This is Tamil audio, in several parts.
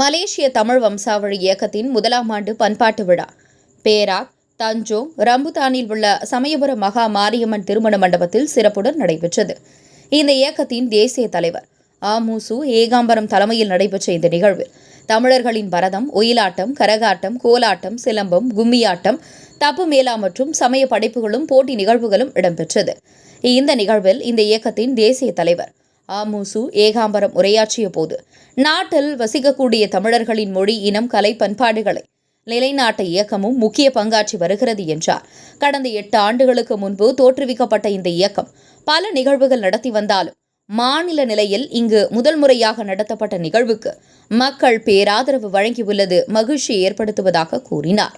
மலேசிய தமிழ் வம்சாவழி இயக்கத்தின் முதலாம் ஆண்டு பண்பாட்டு விழா. பேராக் தஞ்சோங் ரம்புதானில் உள்ள சமயபுரம் மகா மாரியம்மன் திருமண மண்டபத்தில் சிறப்புடன் நடைபெற்றது. இந்த இயக்கத்தின் தேசிய தலைவர் ஆமுசு ஏகாம்பரம் தலைமையில் நடைபெற்ற இந்த நிகழ்வில் தமிழர்களின் பரதம் ஒயிலாட்டம் கரகாட்டம் கோலாட்டம் சிலம்பம் கும்மியாட்டம் தப்பு மேளா மற்றும் சமய படைப்புகளும் போட்டி நிகழ்வுகளும் இடம்பெற்றது. இந்த நிகழ்வில் இந்த இயக்கத்தின் தேசிய தலைவர் ஆமுசு ஏகாம்பரம் உரையாற்றிய போது நாட்டில் வசிக்கக்கூடிய தமிழர்களின் மொழி இனம் கலை பண்பாடுகளை நிலைநாட்ட இயக்கமும் முக்கிய பங்காற்றி வருகிறது என்றார். கடந்த எட்டு ஆண்டுகளுக்கு முன்பு தோற்றுவிக்கப்பட்ட இந்த இயக்கம் பல நிகழ்வுகள் நடத்தி வந்தாலும் மாநில நிலையில் இங்கு முதல் முறையாக நடத்தப்பட்ட நிகழ்வுக்கு மக்கள் பேராதரவு வழங்கியுள்ளது மகிழ்ச்சி ஏற்படுத்துவதாக கூறினார்.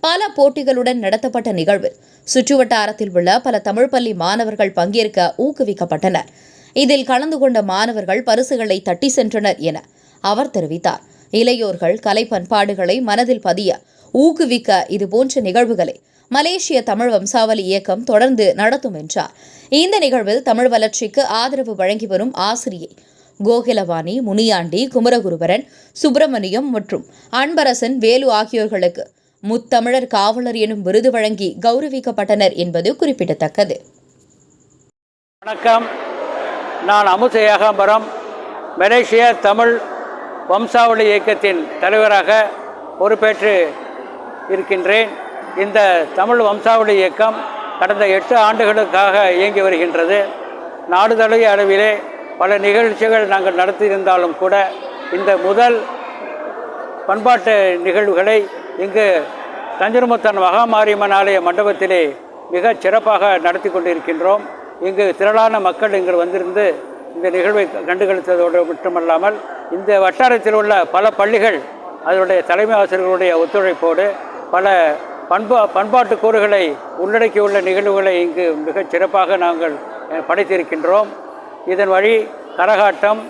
பல போட்டிகளுடன் நடத்தப்பட்ட நிகழ்வில் சுற்றுவட்டாரத்தில் உள்ள பல தமிழ் பள்ளி மாணவர்கள் பங்கேற்க ஊக்குவிக்கப்பட்டனர். இதில் கலந்து கொண்ட மாணவர்கள் பரிசுகளை தட்டி சென்றனர் என அவர் தெரிவித்தார். இளையோர்கள் கலை பண்பாடுகளை மனதில் பதிய ஊக்குவிக்க இதுபோன்ற நிகழ்வுகளை மலேசிய தமிழ் வம்சாவளி இயக்கம் தொடர்ந்து நடத்தும் என்றார். இந்த நிகழ்வில் தமிழ் வளர்ச்சிக்கு ஆதரவு வழங்கி வரும் ஆசிரியை கோகிலவாணி முனியாண்டி குமரகுருபரன் சுப்பிரமணியம் மற்றும் அன்பரசன் வேலு ஆகியோர்களுக்கு முத்தமிழர் காவலர் எனும் விருது வழங்கி கௌரவிக்கப்பட்டனர் என்பது குறிப்பிடத்தக்கது. வணக்கம். நான் அமுச ஏகாம்பரம் மலேசிய தமிழ் வம்சாவளி இயக்கத்தின் தலைவராக பொறுப்பேற்று இருக்கின்றேன். இந்த தமிழ் வம்சாவளி இயக்கம் கடந்த எட்டு ஆண்டுகளுக்காக இயங்கி வருகின்றது. நாடு தழுவிய அளவிலே பல நிகழ்ச்சிகள் நாங்கள் நடத்தியிருந்தாலும் கூட இந்த முதல் பண்பாட்டு நிகழ்வுகளை இங்கு தஞ்சனமுத்தன் மகாமாரியம்மன் ஆலய மண்டபத்திலே மிகச் சிறப்பாக நடத்தி கொண்டிருக்கின்றோம். இங்கு திரளான மக்கள் இங்கு வந்திருந்து இந்த நிகழ்வை கண்டுகளித்ததோடு மட்டுமல்லாமல் இந்த வட்டாரத்தில் உள்ள பல பள்ளிகள் அதனுடைய தலைமை ஆசிரியர்களுடைய ஒத்துழைப்போடு பல பண்பா பண்பாட்டு கூறுகளை உள்ளடக்கியுள்ள நிகழ்வுகளை இங்கு மிகச் சிறப்பாக நாங்கள் படைத்திருக்கின்றோம். இதன் வழி கரகாட்டம்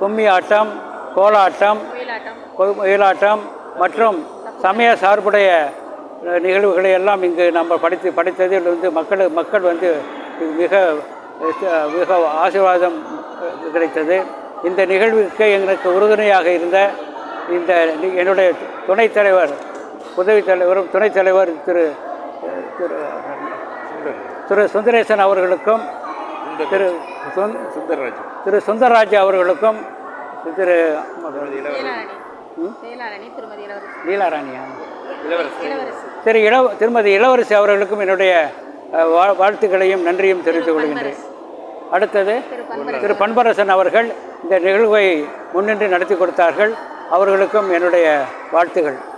கும்மி ஆட்டம் கோலாட்டம் ஒயிலாட்டம் மற்றும் சமய சார்புடைய நிகழ்வுகளை எல்லாம் இங்கு நம்ம படித்து படித்ததில் வந்து மக்கள் மக்கள் வந்து மிக மிக ஆசீர்வாதம் கிடைத்தது. இந்த நிகழ்வுக்கு எங்களுக்கு உறுதுணையாக இருந்த இந்த என்னுடைய துணைத் தலைவர் உதவி தலைவரும் துணைத் தலைவர் திரு திரு திரு சுந்தரேசன் அவர்களுக்கும் திரு சுந்- சுந்தரராஜ் திரு சுந்தரராஜ் அவர்களுக்கும் திரு லீலாராணியா திரு இளவ திருமதி இளவரசி அவர்களுக்கும் என்னுடைய வா- வாழ்த்துக்களையும் நன்றியும் தெரிவித்துக் கொள்கின்றேன். அடுத்தது திரு பண்பரசன் அவர்கள் இந்த நிகழ்வை முன்னின்று நடத்தி கொடுத்தார்கள். அவர்களுக்கும் என்னுடைய வாழ்த்துகள்.